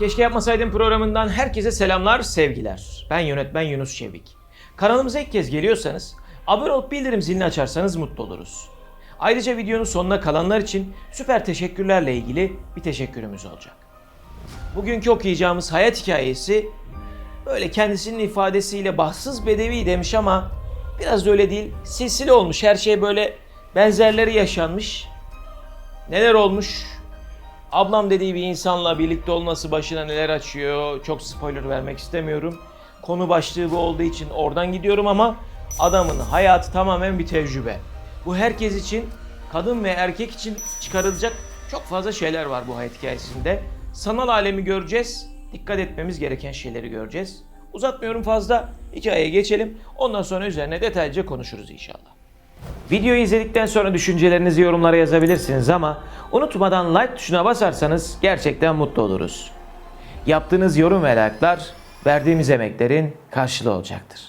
Keşke Yapmasaydım programından herkese selamlar, sevgiler. Ben yönetmen Yunus Çevik. Kanalımıza ilk kez geliyorsanız abone olup bildirim zilini açarsanız mutlu oluruz. Ayrıca videonun sonuna kalanlar için süper teşekkürlerle ilgili bir teşekkürümüz olacak. Bugünkü okuyacağımız hayat hikayesi böyle kendisinin ifadesiyle bahtsız bedevi demiş ama biraz da öyle değil. Silsile olmuş. Her şey böyle benzerleri yaşanmış. Neler olmuş? Ablam dediği bir insanla birlikte olması başına neler açıyor. Çok spoiler vermek istemiyorum. Konu başlığı bu olduğu için oradan gidiyorum ama adamın hayatı tamamen bir tecrübe. Bu herkes için, kadın ve erkek için çıkarılacak çok fazla şeyler var bu hayat hikayesinde. Sanal alemi göreceğiz. Dikkat etmemiz gereken şeyleri göreceğiz. Uzatmıyorum fazla. Hikayeye geçelim. Ondan sonra üzerine detaylıca konuşuruz inşallah. Videoyu izledikten sonra düşüncelerinizi yorumlara yazabilirsiniz ama unutmadan like tuşuna basarsanız gerçekten mutlu oluruz. Yaptığınız yorum ve like'lar verdiğimiz emeklerin karşılığı olacaktır.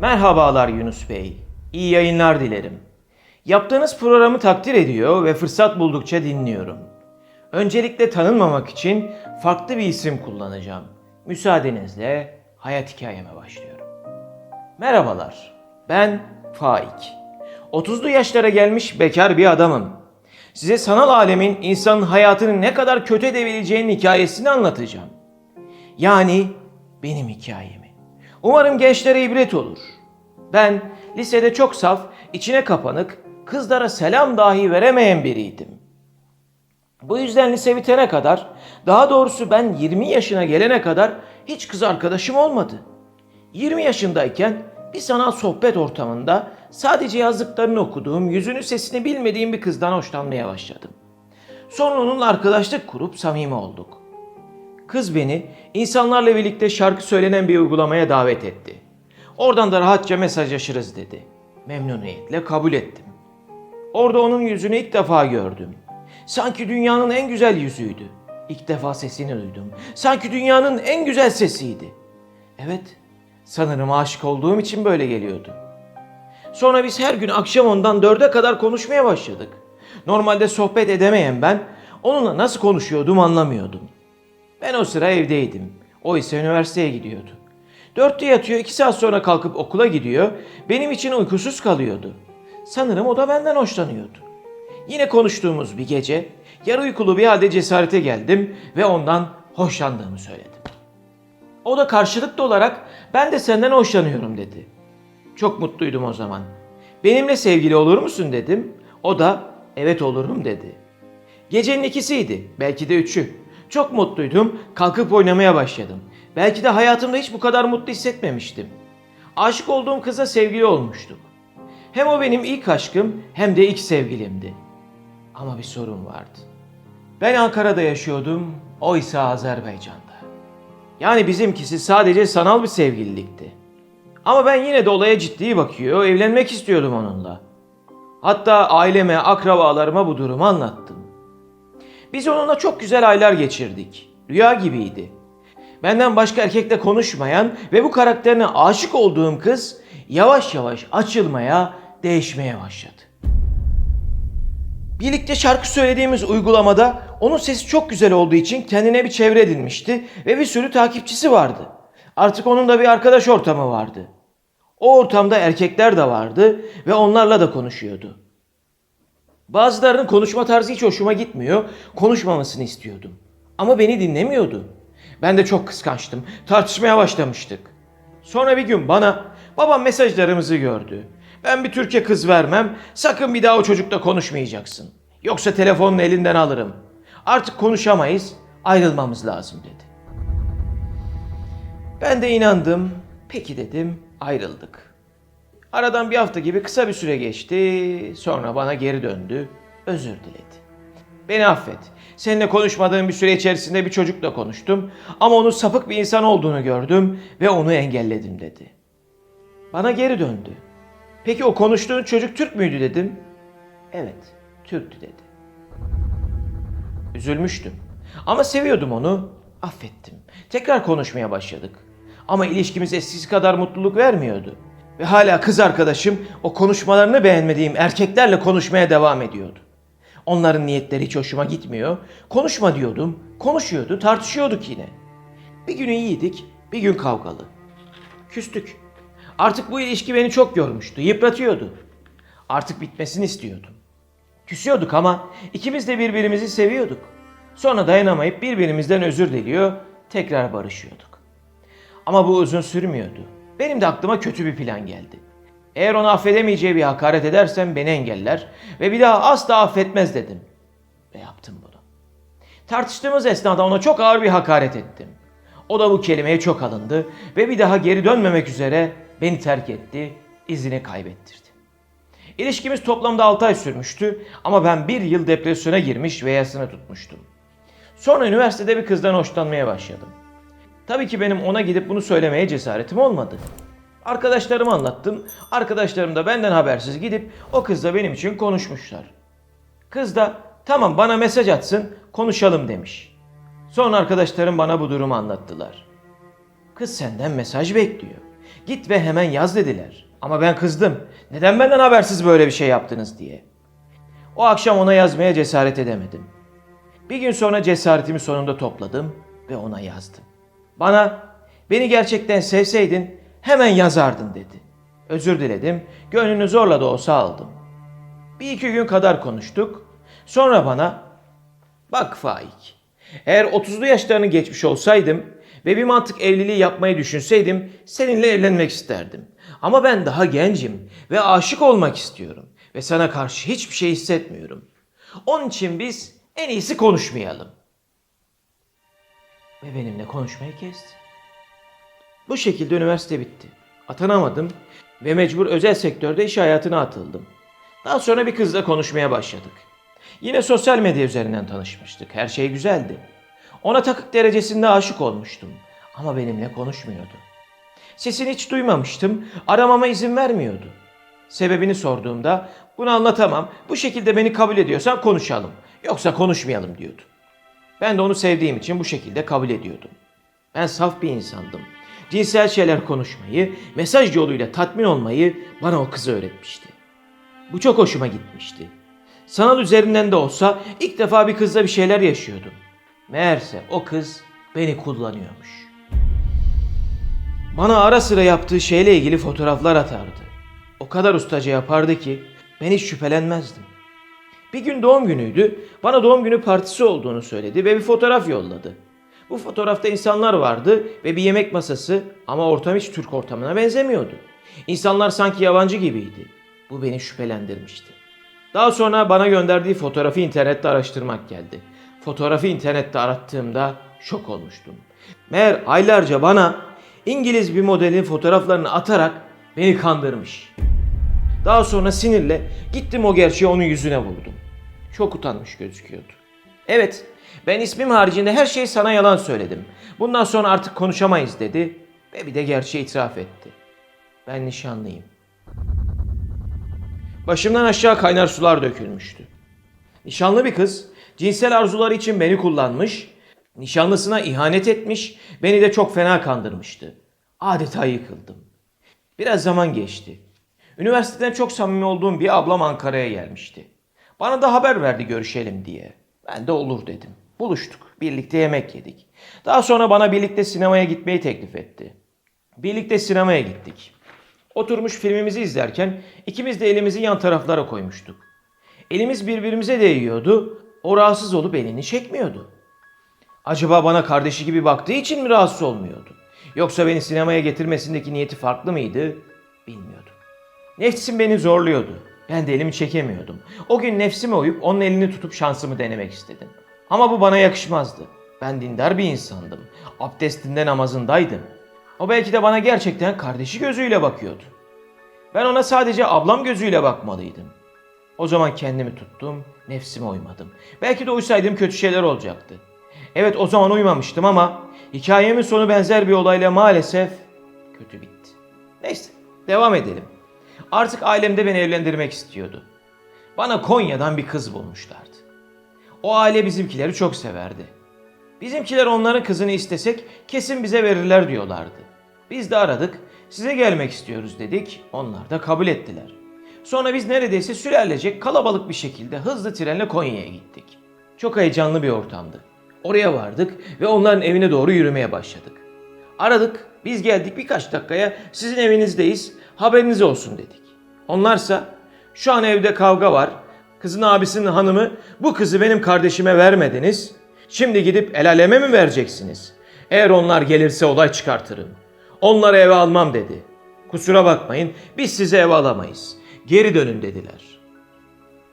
Merhabalar Yunus Bey. İyi yayınlar dilerim. Yaptığınız programı takdir ediyor ve fırsat buldukça dinliyorum. Öncelikle tanınmamak için farklı bir isim kullanacağım. Müsaadenizle hayat hikayeme başlıyorum. Merhabalar, ben Faik. 30'lu yaşlara gelmiş bekar bir adamım. Size sanal alemin insanın hayatını ne kadar kötü edebileceğinin hikayesini anlatacağım. Yani benim hikayemi. Umarım gençlere ibret olur. Ben lisede çok saf, içine kapanık, kızlara selam dahi veremeyen biriydim. Bu yüzden lise bitene kadar, daha doğrusu ben 20 yaşına gelene kadar hiç kız arkadaşım olmadı. 20 yaşındayken bir sanal sohbet ortamında sadece yazdıklarını okuduğum, yüzünü sesini bilmediğim bir kızdan hoşlanmaya başladım. Sonra onunla arkadaşlık kurup samimi olduk. Kız beni insanlarla birlikte şarkı söylenen bir uygulamaya davet etti. Oradan da rahatça mesajlaşırız dedi. Memnuniyetle kabul ettim. Orada onun yüzünü ilk defa gördüm. Sanki dünyanın en güzel yüzüydü. İlk defa sesini duydum. Sanki dünyanın en güzel sesiydi. Evet, sanırım aşık olduğum için böyle geliyordu. Sonra biz her gün akşam ondan dörde kadar konuşmaya başladık. Normalde sohbet edemeyen ben onunla nasıl konuşuyordum anlamıyordum. Ben o sıra evdeydim. O ise üniversiteye gidiyordu. Dörtte yatıyor, iki saat sonra kalkıp okula gidiyor. Benim için uykusuz kalıyordu. Sanırım o da benden hoşlanıyordu. Yine konuştuğumuz bir gece yarı uykulu bir halde cesarete geldim ve ondan hoşlandığımı söyledim. O da karşılıklı olarak ben de senden hoşlanıyorum dedi. Çok mutluydum o zaman. Benimle sevgili olur musun dedim. O da evet olurum dedi. Gecenin ikisiydi, belki de üçü. Çok mutluydum, kalkıp oynamaya başladım. Belki de hayatımda hiç bu kadar mutlu hissetmemiştim. Aşık olduğum kıza sevgili olmuştuk. Hem o benim ilk aşkım hem de ilk sevgilimdi. Ama bir sorun vardı. Ben Ankara'da yaşıyordum, o ise Azerbaycan'da. Yani bizimkisi sadece sanal bir sevgililikti. Ama ben yine de olaya ciddi bakıyor, evlenmek istiyordum onunla. Hatta aileme, akrabalarıma bu durumu anlattım. Biz onunla çok güzel aylar geçirdik. Rüya gibiydi. Benden başka erkekle konuşmayan ve bu karakterine aşık olduğum kız yavaş yavaş açılmaya, değişmeye başladı. Birlikte şarkı söylediğimiz uygulamada onun sesi çok güzel olduğu için kendine bir çevre edinmişti ve bir sürü takipçisi vardı. Artık onun da bir arkadaş ortamı vardı. O ortamda erkekler de vardı ve onlarla da konuşuyordu. Bazılarının konuşma tarzı hiç hoşuma gitmiyor, konuşmamasını istiyordum. Ama beni dinlemiyordu. Ben de çok kıskançtım, tartışmaya başlamıştık. Sonra bir gün bana babam mesajlarımızı gördü. Ben bir Türkiye kız vermem, sakın bir daha o çocukla konuşmayacaksın. Yoksa telefonunu elinden alırım. Artık konuşamayız, ayrılmamız lazım dedi. Ben de inandım, peki dedim, ayrıldık. Aradan bir hafta gibi kısa bir süre geçti, sonra bana geri döndü, özür diledi. Beni affet. Seninle konuşmadığım bir süre içerisinde bir çocukla konuştum ama onun sapık bir insan olduğunu gördüm ve onu engelledim dedi. Bana geri döndü. Peki o konuştuğun çocuk Türk müydü dedim. Evet, Türktü dedi. Üzülmüştüm. Ama seviyordum onu. Affettim. Tekrar konuşmaya başladık. Ama ilişkimiz eskisi kadar mutluluk vermiyordu. Ve hala kız arkadaşım o konuşmalarını beğenmediğim erkeklerle konuşmaya devam ediyordu. Onların niyetleri hiç hoşuma gitmiyor. Konuşma diyordum. Konuşuyordu, tartışıyorduk yine. Bir gün iyiydik, bir gün kavgalı. Küstük. Artık bu ilişki beni çok yormuştu, yıpratıyordu. Artık bitmesini istiyordum. Küsüyorduk ama ikimiz de birbirimizi seviyorduk. Sonra dayanamayıp birbirimizden özür diliyor, tekrar barışıyorduk. Ama bu uzun sürmüyordu. Benim de aklıma kötü bir plan geldi. Eğer onu affedemeyeceği bir hakaret edersem beni engeller ve bir daha asla affetmez dedim. Ve yaptım bunu. Tartıştığımız esnada ona çok ağır bir hakaret ettim. O da bu kelimeye çok alındı ve bir daha geri dönmemek üzere beni terk etti, izini kaybettirdi. İlişkimiz toplamda 6 ay sürmüştü ama ben bir yıl depresyona girmiş ve yasını tutmuştum. Sonra üniversitede bir kızdan hoşlanmaya başladım. Tabii ki benim ona gidip bunu söylemeye cesaretim olmadı. Arkadaşlarıma anlattım. Arkadaşlarım da benden habersiz gidip o kızla benim için konuşmuşlar. Kız da tamam bana mesaj atsın konuşalım demiş. Sonra arkadaşlarım bana bu durumu anlattılar. Kız senden mesaj bekliyor. Git ve hemen yaz dediler. Ama ben kızdım. Neden benden habersiz böyle bir şey yaptınız diye. O akşam ona yazmaya cesaret edemedim. Bir gün sonra cesaretimi sonunda topladım ve ona yazdım. Bana beni gerçekten sevseydin hemen yazardın dedi. Özür diledim. Gönlünü zorla da olsa aldım. Bir iki gün kadar konuştuk. Sonra bana bak Faik eğer 30'lu yaşlarını geçmiş olsaydım ve bir mantık evliliği yapmayı düşünseydim seninle evlenmek isterdim. Ama ben daha gencim ve aşık olmak istiyorum ve sana karşı hiçbir şey hissetmiyorum. Onun için biz en iyisi konuşmayalım. Ve benimle konuşmayı kesti. Bu şekilde üniversite bitti. Atanamadım ve mecbur özel sektörde iş hayatına atıldım. Daha sonra bir kızla konuşmaya başladık. Yine sosyal medya üzerinden tanışmıştık. Her şey güzeldi. Ona takık derecesinde aşık olmuştum. Ama benimle konuşmuyordu. Sesini hiç duymamıştım. Aramama izin vermiyordu. Sebebini sorduğumda bunu anlatamam. Bu şekilde beni kabul ediyorsan konuşalım. Yoksa konuşmayalım diyordu. Ben de onu sevdiğim için bu şekilde kabul ediyordum. Ben saf bir insandım. Cinsel şeyler konuşmayı, mesaj yoluyla tatmin olmayı bana o kız öğretmişti. Bu çok hoşuma gitmişti. Sanal üzerinden de olsa ilk defa bir kızla bir şeyler yaşıyordum. Meğerse o kız beni kullanıyormuş. Bana ara sıra yaptığı şeyle ilgili fotoğraflar atardı. O kadar ustaca yapardı ki ben hiç şüphelenmezdim. Bir gün doğum günüydü. Bana doğum günü partisi olduğunu söyledi ve bir fotoğraf yolladı. Bu fotoğrafta insanlar vardı ve bir yemek masası ama ortam hiç Türk ortamına benzemiyordu. İnsanlar sanki yabancı gibiydi. Bu beni şüphelendirmişti. Daha sonra bana gönderdiği fotoğrafı internette araştırmak geldi. Fotoğrafı internette arattığımda şok olmuştum. Meğer aylarca bana İngiliz bir modelin fotoğraflarını atarak beni kandırmış. Daha sonra sinirle gittim o gerçeği onun yüzüne vurdum. Çok utanmış gözüküyordu. Evet, ben ismim haricinde her şeyi sana yalan söyledim. Bundan sonra artık konuşamayız dedi ve bir de gerçeği itiraf etti. Ben nişanlıyım. Başımdan aşağı kaynar sular dökülmüştü. Nişanlı bir kız cinsel arzuları için beni kullanmış, nişanlısına ihanet etmiş, beni de çok fena kandırmıştı. Adeta yıkıldım. Biraz zaman geçti. Üniversiteden çok samimi olduğum bir ablam Ankara'ya gelmişti. Bana da haber verdi görüşelim diye. Ben de olur dedim. Buluştuk. Birlikte yemek yedik. Daha sonra bana birlikte sinemaya gitmeyi teklif etti. Birlikte sinemaya gittik. Oturmuş filmimizi izlerken ikimiz de elimizi yan taraflara koymuştuk. Elimiz birbirimize değiyordu. O rahatsız olup elini çekmiyordu. Acaba bana kardeşi gibi baktığı için mi rahatsız olmuyordu? Yoksa beni sinemaya getirmesindeki niyeti farklı mıydı? Bilmiyordum. Nefsim beni zorluyordu. Ben de elimi çekemiyordum. O gün nefsime uyup onun elini tutup şansımı denemek istedim. Ama bu bana yakışmazdı. Ben dindar bir insandım. Abdestinde namazındaydım. O belki de bana gerçekten kardeşi gözüyle bakıyordu. Ben ona sadece ablam gözüyle bakmalıydım. O zaman kendimi tuttum, nefsime uymadım. Belki de uysaydım kötü şeyler olacaktı. Evet o zaman uymamıştım ama hikayemin sonu benzer bir olayla maalesef kötü bitti. Neyse devam edelim. Artık ailem de beni evlendirmek istiyordu. Bana Konya'dan bir kız bulmuşlardı. O aile bizimkileri çok severdi. Bizimkiler onların kızını istesek kesin bize verirler diyorlardı. Biz de aradık, size gelmek istiyoruz dedik, onlar da kabul ettiler. Sonra biz neredeyse sürelecek kalabalık bir şekilde hızlı trenle Konya'ya gittik. Çok heyecanlı bir ortamdı. Oraya vardık ve onların evine doğru yürümeye başladık. Aradık, biz geldik birkaç dakikaya sizin evinizdeyiz, haberiniz olsun dedik. Onlarsa şu an evde kavga var, kızın abisinin hanımı bu kızı benim kardeşime vermediniz, şimdi gidip el aleme mi vereceksiniz? Eğer onlar gelirse olay çıkartırım. Onları eve almam dedi. Kusura bakmayın biz size ev alamayız. Geri dönün dediler.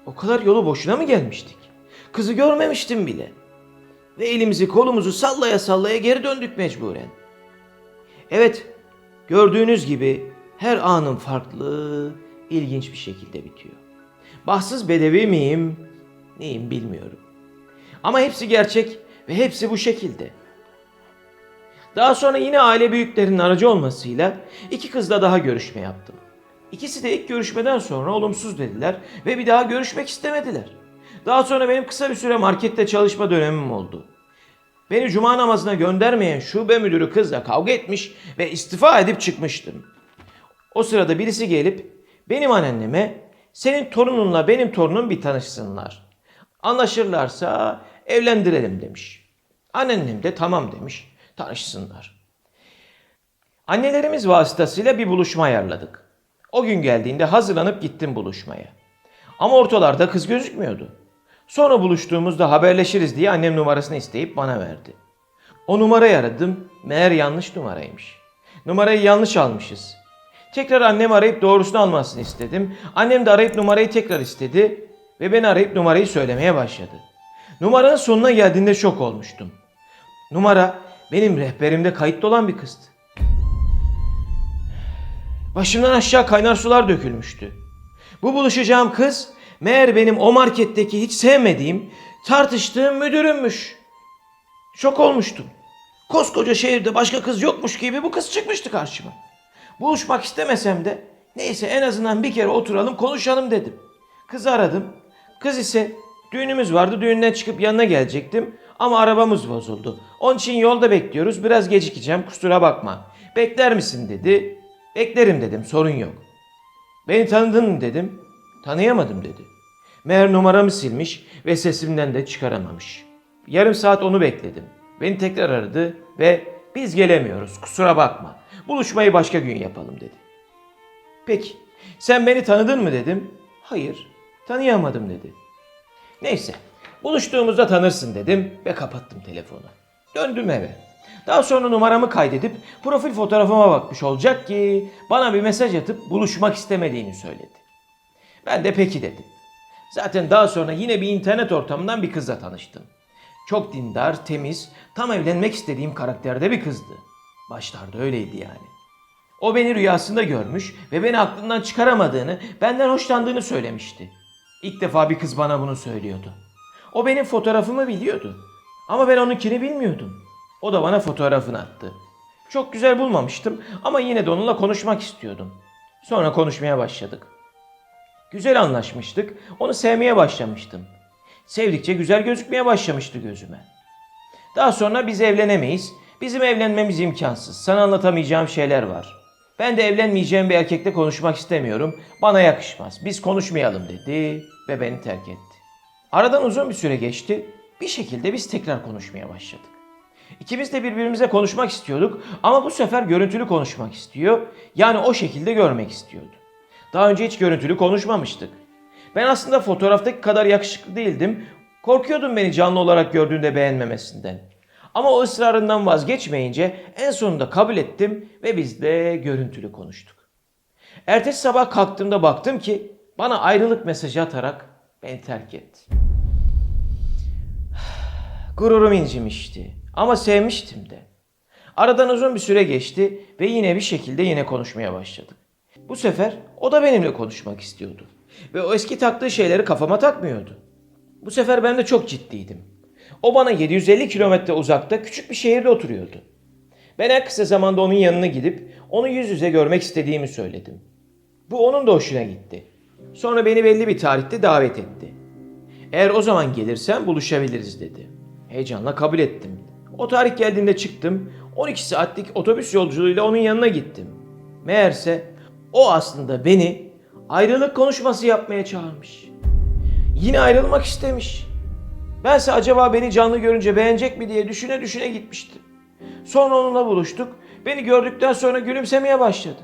O kadar yolu boşuna mı gelmiştik? Kızı görmemiştim bile. Ve elimizi kolumuzu sallaya sallaya geri döndük mecburen. Evet, gördüğünüz gibi her anın farklı, ilginç bir şekilde bitiyor. Bahtsız bedevi miyim, neyim bilmiyorum. Ama hepsi gerçek ve hepsi bu şekilde. Daha sonra yine aile büyüklerinin aracı olmasıyla iki kızla daha görüşme yaptım. İkisi de ilk görüşmeden sonra olumsuz dediler ve bir daha görüşmek istemediler. Daha sonra benim kısa bir süre markette çalışma dönemim oldu. Beni cuma namazına göndermeyen şube müdürü kızla kavga etmiş ve istifa edip çıkmıştım. O sırada birisi gelip benim anneme senin torununla benim torunum bir tanışsınlar. Anlaşırlarsa evlendirelim demiş. Anneannem de tamam demiş. Tanışsınlar. Annelerimiz vasıtasıyla bir buluşma ayarladık. O gün geldiğinde hazırlanıp gittim buluşmaya. Ama ortalarda kız gözükmüyordu. Sonra buluştuğumuzda haberleşiriz diye annem numarasını isteyip bana verdi. O numarayı aradım, meğer yanlış numaraymış. Numarayı yanlış almışız. Tekrar annem arayıp doğrusunu almasını istedim. Annem de arayıp numarayı tekrar istedi ve beni arayıp numarayı söylemeye başladı. Numaranın sonuna geldiğinde şok olmuştum. Numara benim rehberimde kayıtlı olan bir kızdı. Başımdan aşağı kaynar sular dökülmüştü. Bu buluşacağım kız meğer benim o marketteki hiç sevmediğim, tartıştığım müdürümmüş. Şok olmuştum. Koskoca şehirde başka kız yokmuş gibi bu kız çıkmıştı karşıma. Buluşmak istemesem de neyse en azından bir kere oturalım konuşalım dedim. Kızı aradım. Kız ise düğünümüz vardı düğünden çıkıp yanına gelecektim ama arabamız bozuldu. Onun için yolda bekliyoruz biraz gecikeceğim kusura bakma. Bekler misin dedi. Beklerim dedim sorun yok. Beni tanıdın mı dedim. Tanıyamadım dedi. Meğer numaramı silmiş ve sesimden de çıkaramamış. Yarım saat onu bekledim. Beni tekrar aradı ve biz gelemiyoruz kusura bakma. Buluşmayı başka gün yapalım dedi. Peki sen beni tanıdın mı dedim. Hayır tanıyamadım dedi. Neyse buluştuğumuzda tanırsın dedim ve kapattım telefonu. Döndüm eve. Daha sonra numaramı kaydedip profil fotoğrafıma bakmış olacak ki bana bir mesaj atıp buluşmak istemediğini söyledi. Ben de peki dedim. Zaten daha sonra yine bir internet ortamından bir kızla tanıştım. Çok dindar, temiz, tam evlenmek istediğim karakterde bir kızdı. Başlarda öyleydi yani. O beni rüyasında görmüş ve beni aklından çıkaramadığını, benden hoşlandığını söylemişti. İlk defa bir kız bana bunu söylüyordu. O benim fotoğrafımı biliyordu. Ama ben onunkini bilmiyordum. O da bana fotoğrafını attı. Çok güzel bulmamıştım ama yine de onunla konuşmak istiyordum. Sonra konuşmaya başladık. Güzel anlaşmıştık. Onu sevmeye başlamıştım. Sevdikçe güzel gözükmeye başlamıştı gözüme. Daha sonra biz evlenemeyiz. Bizim evlenmemiz imkansız. Sana anlatamayacağım şeyler var. Ben de evlenmeyeceğim bir erkekle konuşmak istemiyorum. Bana yakışmaz. Biz konuşmayalım dedi ve beni terk etti. Aradan uzun bir süre geçti. Bir şekilde biz tekrar konuşmaya başladık. İkimiz de birbirimize konuşmak istiyorduk ama bu sefer görüntülü konuşmak istiyor. Yani o şekilde görmek istiyordu. Daha önce hiç görüntülü konuşmamıştık. Ben aslında fotoğraftaki kadar yakışıklı değildim. Korkuyordum beni canlı olarak gördüğünde beğenmemesinden. Ama o ısrarından vazgeçmeyince en sonunda kabul ettim ve biz de görüntülü konuştuk. Ertesi sabah kalktığımda baktım ki bana ayrılık mesajı atarak beni terk etti. Gururum incimişti ama sevmiştim de. Aradan uzun bir süre geçti ve yine bir şekilde yine konuşmaya başladık. Bu sefer o da benimle konuşmak istiyordu. Ve o eski taktığı şeyleri kafama takmıyordu. Bu sefer ben de çok ciddiydim. O bana 750 kilometre uzakta küçük bir şehirde oturuyordu. Ben en kısa zamanda onun yanına gidip onu yüz yüze görmek istediğimi söyledim. Bu onun da hoşuna gitti. Sonra beni belli bir tarihte davet etti. Eğer o zaman gelirsen buluşabiliriz dedi. Heyecanla kabul ettim. O tarih geldiğinde çıktım. 12 saatlik otobüs yolculuğuyla onun yanına gittim. Meğerse o aslında beni Ayrılık konuşması yapmaya çağırmış. Yine ayrılmak istemiş. Bense acaba beni canlı görünce beğenecek mi diye düşüne düşüne gitmiştim. Sonra onunla buluştuk. Beni gördükten sonra gülümsemeye başladı.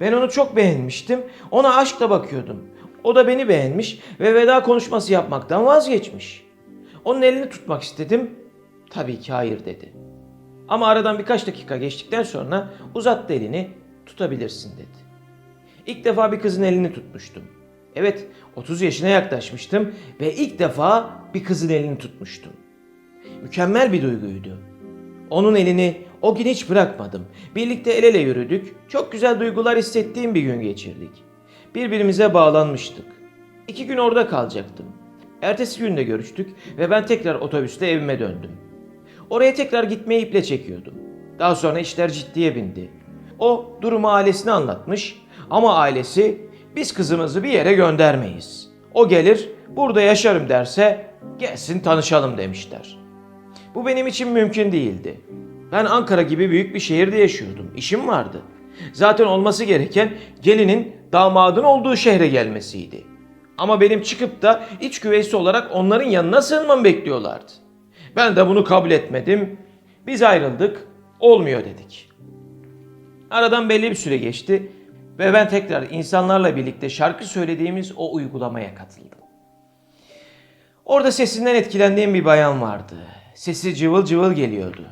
Ben onu çok beğenmiştim. Ona aşkla bakıyordum. O da beni beğenmiş ve veda konuşması yapmaktan vazgeçmiş. Onun elini tutmak istedim. Tabii ki hayır dedi. Ama aradan birkaç dakika geçtikten sonra uzattı elini, tutabilirsin dedi. İlk defa bir kızın elini tutmuştum. Evet, 30 yaşına yaklaşmıştım ve ilk defa bir kızın elini tutmuştum. Mükemmel bir duyguydu. Onun elini o gün hiç bırakmadım. Birlikte el ele yürüdük. Çok güzel duygular hissettiğim bir gün geçirdik. Birbirimize bağlanmıştık. İki gün orada kalacaktım. Ertesi gün de görüştük ve ben tekrar otobüste evime döndüm. Oraya tekrar gitmeyi iple çekiyordum. Daha sonra işler ciddiye bindi. O durumu ailesine anlatmış ama ailesi biz kızımızı bir yere göndermeyiz. O gelir burada yaşarım derse gelsin tanışalım demişler. Bu benim için mümkün değildi. Ben Ankara gibi büyük bir şehirde yaşıyordum. İşim vardı. Zaten olması gereken gelinin damadın olduğu şehre gelmesiydi. Ama benim çıkıp da iç güveysi olarak onların yanına sığınmamı bekliyorlardı. Ben de bunu kabul etmedim. Biz ayrıldık. Olmuyor dedik. Aradan belli bir süre geçti ve ben tekrar insanlarla birlikte şarkı söylediğimiz o uygulamaya katıldım. Orada sesinden etkilendiğim bir bayan vardı. Sesi cıvıl cıvıl geliyordu.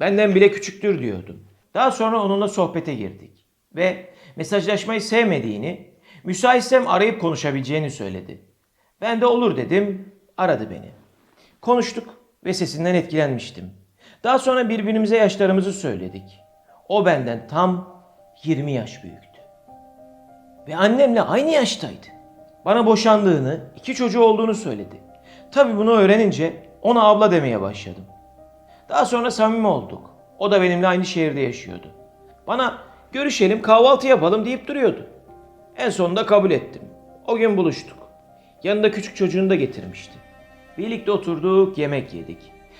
Benden bile küçüktür diyordum. Daha sonra onunla sohbete girdik. Ve mesajlaşmayı sevmediğini, müsaitsem arayıp konuşabileceğini söyledi. Ben de olur dedim, aradı beni. Konuştuk ve sesinden etkilenmiştim. Daha sonra birbirimize yaşlarımızı söyledik. O benden tam 20 yaş büyüktü. Ve annemle aynı yaştaydı. Bana boşandığını, iki çocuğu olduğunu söyledi. Tabii bunu öğrenince ona abla demeye başladım. Daha sonra samimi olduk. O da benimle aynı şehirde yaşıyordu. Bana görüşelim kahvaltı yapalım deyip duruyordu. En sonunda kabul ettim. O gün buluştuk. Yanında küçük çocuğunu da getirmişti. Birlikte oturduk, yemek yedik.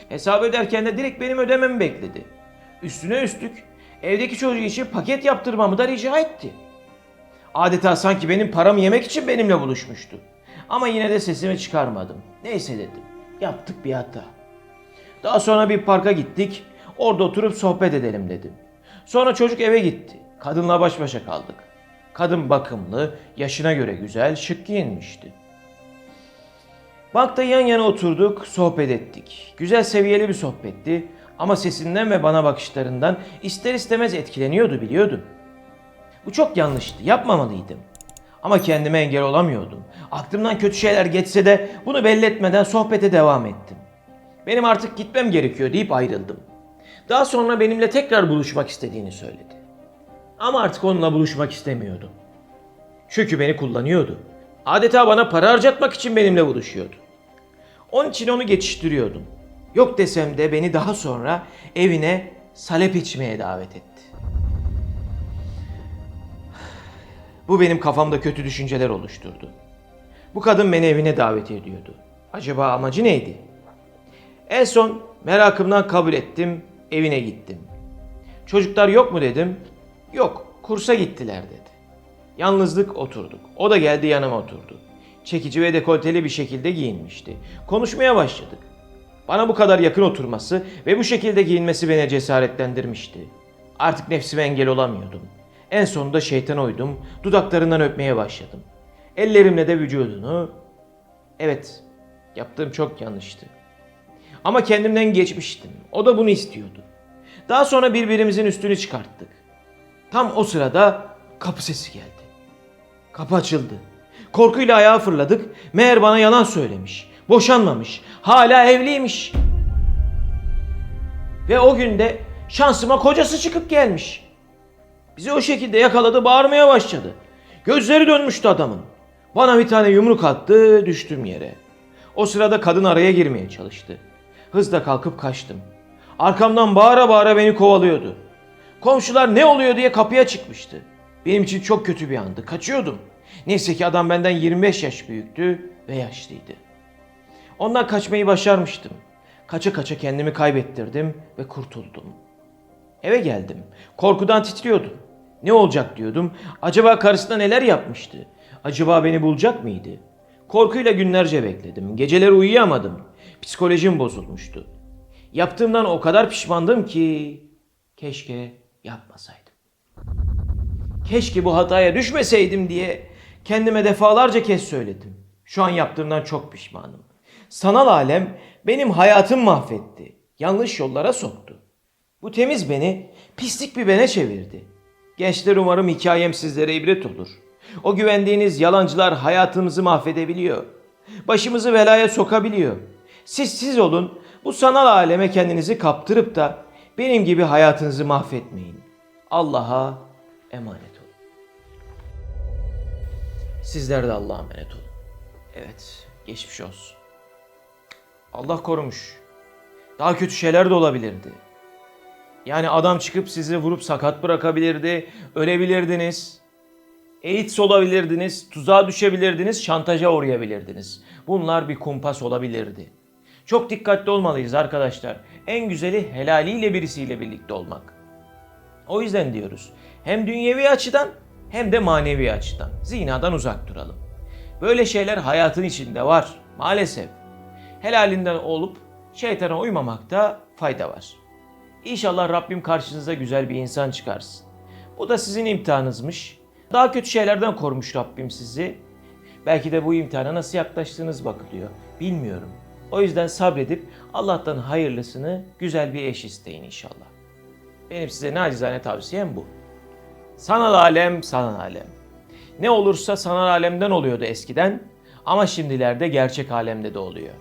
Hesap öderken de direkt benim ödememi bekledi. Üstüne üstlük evdeki çocuğu için paket yaptırmamı da rica etti. Adeta sanki benim paramı yemek için benimle buluşmuştu. Ama yine de sesimi çıkarmadım. Neyse dedim. Yaptık bir hata. Daha sonra bir parka gittik. Orada oturup sohbet edelim dedim. Sonra çocuk eve gitti. Kadınla baş başa kaldık. Kadın bakımlı, yaşına göre güzel, şık giyinmişti. Bankta yan yana oturduk, sohbet ettik. Güzel seviyeli bir sohbetti ama sesinden ve bana bakışlarından ister istemez etkileniyordu biliyordum. Bu çok yanlıştı, yapmamalıydım. Ama kendime engel olamıyordum. Aklımdan kötü şeyler geçse de bunu belli etmeden sohbete devam ettim. Benim artık gitmem gerekiyor deyip ayrıldım. Daha sonra benimle tekrar buluşmak istediğini söyledi. Ama artık onunla buluşmak istemiyordum. Çünkü beni kullanıyordu. Adeta bana para harcatmak için benimle buluşuyordu. Onun için onu geçiştiriyordum. Yok desem de beni daha sonra evine salep içmeye davet etti. Bu benim kafamda kötü düşünceler oluşturdu. Bu kadın beni evine davet ediyordu. Acaba amacı neydi? En son merakımdan kabul ettim, evine gittim. Çocuklar yok mu dedim. Yok, kursa gittiler dedi. Yalnızlık oturduk. O da geldi yanıma oturdu. Çekici ve dekolteli bir şekilde giyinmişti. Konuşmaya başladık. Bana bu kadar yakın oturması ve bu şekilde giyinmesi beni cesaretlendirmişti. Artık nefsime engel olamıyordum. En sonunda şeytana uydum, dudaklarından öpmeye başladım. Ellerimle de vücudunu... Evet, yaptığım çok yanlıştı. Ama kendimden geçmiştim. O da bunu istiyordu. Daha sonra birbirimizin üstünü çıkarttık. Tam o sırada kapı sesi geldi. Kapı açıldı. Korkuyla ayağa fırladık. Meğer bana yalan söylemiş. Boşanmamış. Hala evliymiş. Ve o günde şansıma kocası çıkıp gelmiş. Bizi o şekilde yakaladı bağırmaya başladı. Gözleri dönmüştü adamın. Bana bir tane yumruk attı düştüm yere. O sırada kadın araya girmeye çalıştı. Hızla kalkıp kaçtım. Arkamdan bağıra bağıra beni kovalıyordu. Komşular ne oluyor diye kapıya çıkmıştı. Benim için çok kötü bir andı. Kaçıyordum. Neyse ki adam benden 25 yaş büyüktü ve yaşlıydı. Ondan kaçmayı başarmıştım. Kaça kaça kendimi kaybettirdim ve kurtuldum. Eve geldim. Korkudan titriyordum. Ne olacak diyordum. Acaba karısına neler yapmıştı? acaba beni bulacak mıydı? Korkuyla günlerce bekledim. Geceleri uyuyamadım. Psikolojim bozulmuştu. Yaptığımdan o kadar pişmandım ki keşke yapmasaydım. Keşke bu hataya düşmeseydim diye kendime defalarca kez söyledim. Şu an yaptığımdan çok pişmanım. Sanal alem benim hayatım mahvetti. Yanlış yollara soktu. Bu temiz beni pislik bir bene çevirdi. Gençler umarım hikayem sizlere ibret olur. O güvendiğiniz yalancılar hayatımızı mahvedebiliyor. Başımızı belaya sokabiliyor. Siz siz olun, bu sanal aleme kendinizi kaptırıp da benim gibi hayatınızı mahvetmeyin. Allah'a emanet. Sizler de Allah'a emanet olun. Evet, geçmiş olsun. Allah korumuş. Daha kötü şeyler de olabilirdi. Yani adam çıkıp sizi vurup sakat bırakabilirdi, ölebilirdiniz. AIDS olabilirdiniz, tuzağa düşebilirdiniz, şantaja uğrayabilirdiniz. Bunlar bir kumpas olabilirdi. Çok dikkatli olmalıyız arkadaşlar. En güzeli helaliyle birisiyle birlikte olmak. O yüzden diyoruz. Hem dünyevi açıdan hem de manevi açıdan. Zinadan uzak duralım. Böyle şeyler hayatın içinde var maalesef. Helalinden olup şeytana uymamakta fayda var. İnşallah Rabbim karşınıza güzel bir insan çıkarsın. Bu da sizin imtihanınızmış. Daha kötü şeylerden korumuş Rabbim sizi. Belki de bu imtihana nasıl yaklaştığınız bakılıyor. Bilmiyorum. O yüzden sabredip Allah'tan hayırlısını güzel bir eş isteyin inşallah. Benim size nacizane tavsiyem bu. Sanal alem, sanal alem. Ne olursa sanal alemden oluyordu eskiden ama şimdilerde gerçek alemde de oluyor.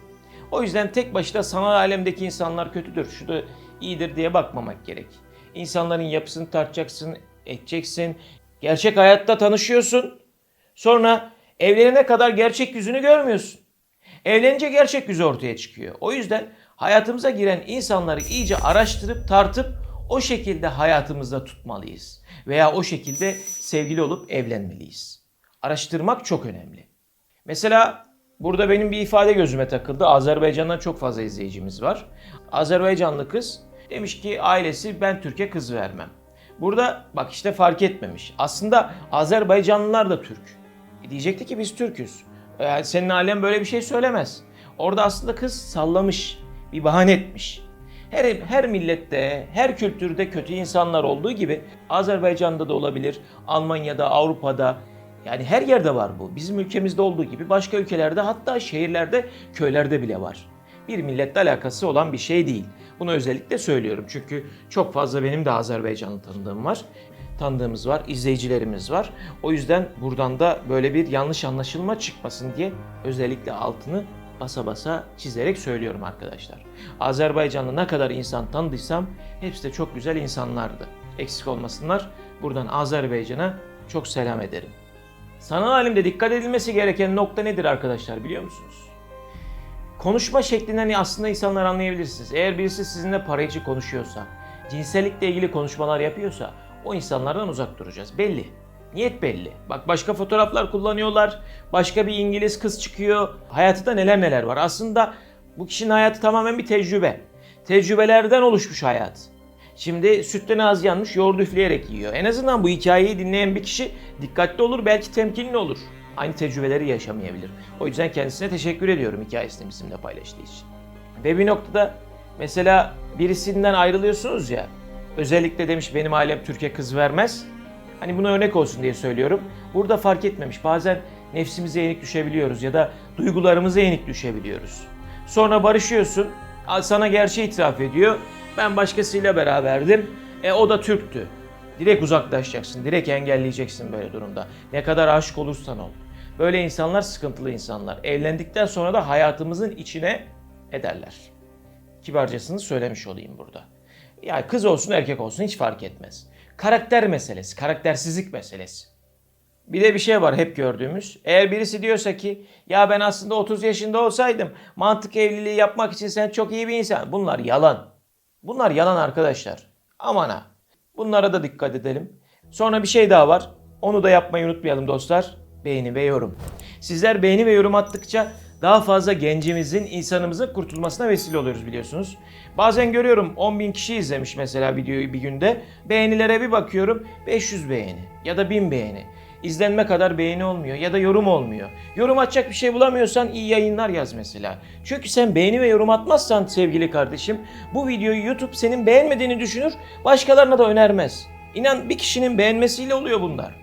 O yüzden tek başına sanal alemdeki insanlar kötüdür, şu da iyidir diye bakmamak gerek. İnsanların yapısını tartacaksın, edeceksin. Gerçek hayatta tanışıyorsun. Sonra evlenene kadar gerçek yüzünü görmüyorsun. Evlenince gerçek yüzü ortaya çıkıyor. O yüzden hayatımıza giren insanları iyice araştırıp tartıp o şekilde hayatımızda tutmalıyız. Veya o şekilde sevgili olup evlenmeliyiz. Araştırmak çok önemli. Mesela burada benim bir ifade gözüme takıldı. Azerbaycan'dan çok fazla izleyicimiz var. Azerbaycanlı kız demiş ki ailesi ben Türkiye kız vermem. Burada bak işte fark etmemiş. Aslında Azerbaycanlılar da Türk. E diyecekti ki biz Türk'üz. Yani senin ailen böyle bir şey söylemez. Orada aslında kız sallamış, bir bahane etmiş. Her, her millette, her kültürde kötü insanlar olduğu gibi Azerbaycan'da da olabilir, Almanya'da, Avrupa'da, yani her yerde var bu. Bizim ülkemizde olduğu gibi başka ülkelerde hatta şehirlerde, köylerde bile var. Bir milletle alakası olan bir şey değil. Bunu özellikle söylüyorum çünkü çok fazla benim de Azerbaycanlı tanıdığım var. Tanıdığımız var, izleyicilerimiz var. O yüzden buradan da böyle bir yanlış anlaşılma çıkmasın diye özellikle altını basa basa çizerek söylüyorum arkadaşlar. Azerbaycanlı ne kadar insan tanıdıysam hepsi de çok güzel insanlardı. Eksik olmasınlar. Buradan Azerbaycan'a çok selam ederim. Sanal alemde dikkat edilmesi gereken nokta nedir arkadaşlar biliyor musunuz? Konuşma şeklinden aslında insanlar anlayabilirsiniz. Eğer birisi sizinle para için konuşuyorsa, cinsellikle ilgili konuşmalar yapıyorsa o insanlardan uzak duracağız. Belli. Niyet belli. Bak başka fotoğraflar kullanıyorlar. Başka bir İngiliz kız çıkıyor. Hayatında neler neler var. Aslında bu kişinin hayatı tamamen bir tecrübe. Tecrübelerden oluşmuş hayat. Şimdi sütten az yanmış yoğurdu üfleyerek yiyor. En azından bu hikayeyi dinleyen bir kişi dikkatli olur, belki temkinli olur. Aynı tecrübeleri yaşamayabilir. O yüzden kendisine teşekkür ediyorum hikayesini bizimle paylaştığı için. Ve bir noktada mesela birisinden ayrılıyorsunuz ya, özellikle demiş benim ailem Türkiye kız vermez. Hani buna örnek olsun diye söylüyorum. Burada fark etmemiş. Bazen nefsimize yenik düşebiliyoruz ya da duygularımıza yenik düşebiliyoruz. Sonra barışıyorsun, sana gerçeği itiraf ediyor. Ben başkasıyla beraberdim. E o da Türktü. Direkt uzaklaşacaksın, direkt engelleyeceksin böyle durumda. Ne kadar aşık olursan ol. Böyle insanlar sıkıntılı insanlar. Evlendikten sonra da hayatımızın içine ederler. Kibarcasını söylemiş olayım burada. Yani kız olsun erkek olsun hiç fark etmez. Karakter meselesi, karaktersizlik meselesi. Bir de bir şey var hep gördüğümüz. Eğer birisi diyorsa ki ya ben aslında 30 yaşında olsaydım mantık evliliği yapmak için sen çok iyi bir insan. Bunlar yalan. Bunlar yalan arkadaşlar. Aman ha. Bunlara da dikkat edelim. Sonra bir şey daha var. Onu da yapmayı unutmayalım dostlar. Beğeni ve yorum. Sizler beğeni ve yorum attıkça daha fazla gencimizin, insanımızın kurtulmasına vesile oluyoruz biliyorsunuz. Bazen görüyorum 10 bin kişi izlemiş mesela videoyu bir günde. Beğenilere bir bakıyorum 500 beğeni ya da 1000 beğeni. izlenme kadar beğeni olmuyor ya da yorum olmuyor. Yorum atacak bir şey bulamıyorsan iyi yayınlar yaz mesela. Çünkü sen beğeni ve yorum atmazsan sevgili kardeşim bu videoyu YouTube senin beğenmediğini düşünür başkalarına da önermez. İnan bir kişinin beğenmesiyle oluyor bunlar.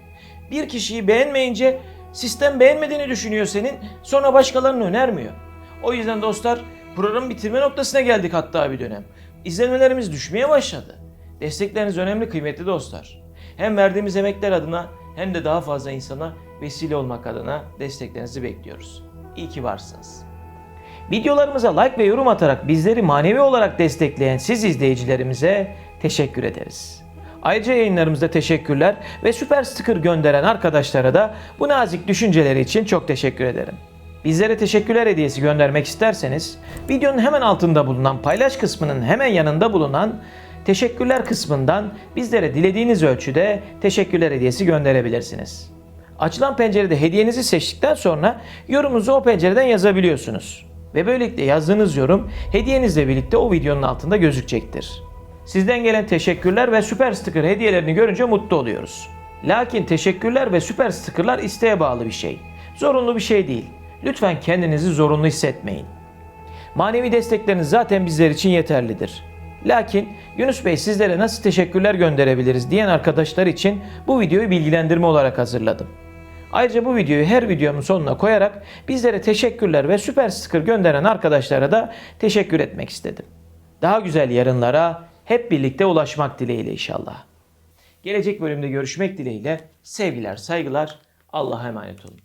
Bir kişiyi beğenmeyince sistem beğenmediğini düşünüyor senin sonra başkalarını önermiyor. O yüzden dostlar programı bitirme noktasına geldik hatta bir dönem. İzlenmelerimiz düşmeye başladı. Destekleriniz önemli kıymetli dostlar. Hem verdiğimiz emekler adına hem de daha fazla insana vesile olmak adına desteklerinizi bekliyoruz. İyi ki varsınız. Videolarımıza like ve yorum atarak bizleri manevi olarak destekleyen siz izleyicilerimize teşekkür ederiz. Ayrıca yayınlarımızda teşekkürler ve süper sticker gönderen arkadaşlara da bu nazik düşünceleri için çok teşekkür ederim. Bizlere teşekkürler hediyesi göndermek isterseniz videonun hemen altında bulunan paylaş kısmının hemen yanında bulunan teşekkürler kısmından bizlere dilediğiniz ölçüde teşekkürler hediyesi gönderebilirsiniz. Açılan pencerede hediyenizi seçtikten sonra yorumunuzu o pencereden yazabiliyorsunuz. Ve böylelikle yazdığınız yorum hediyenizle birlikte o videonun altında gözükecektir. Sizden gelen teşekkürler ve süper sticker hediyelerini görünce mutlu oluyoruz. Lakin teşekkürler ve süper stickerlar isteğe bağlı bir şey. Zorunlu bir şey değil. Lütfen kendinizi zorunlu hissetmeyin. Manevi destekleriniz zaten bizler için yeterlidir. Lakin Yunus Bey sizlere nasıl teşekkürler gönderebiliriz diyen arkadaşlar için bu videoyu bilgilendirme olarak hazırladım. Ayrıca bu videoyu her videomun sonuna koyarak bizlere teşekkürler ve süper sticker gönderen arkadaşlara da teşekkür etmek istedim. Daha güzel yarınlara hep birlikte ulaşmak dileğiyle inşallah. Gelecek bölümde görüşmek dileğiyle sevgiler, saygılar, Allah'a emanet olun.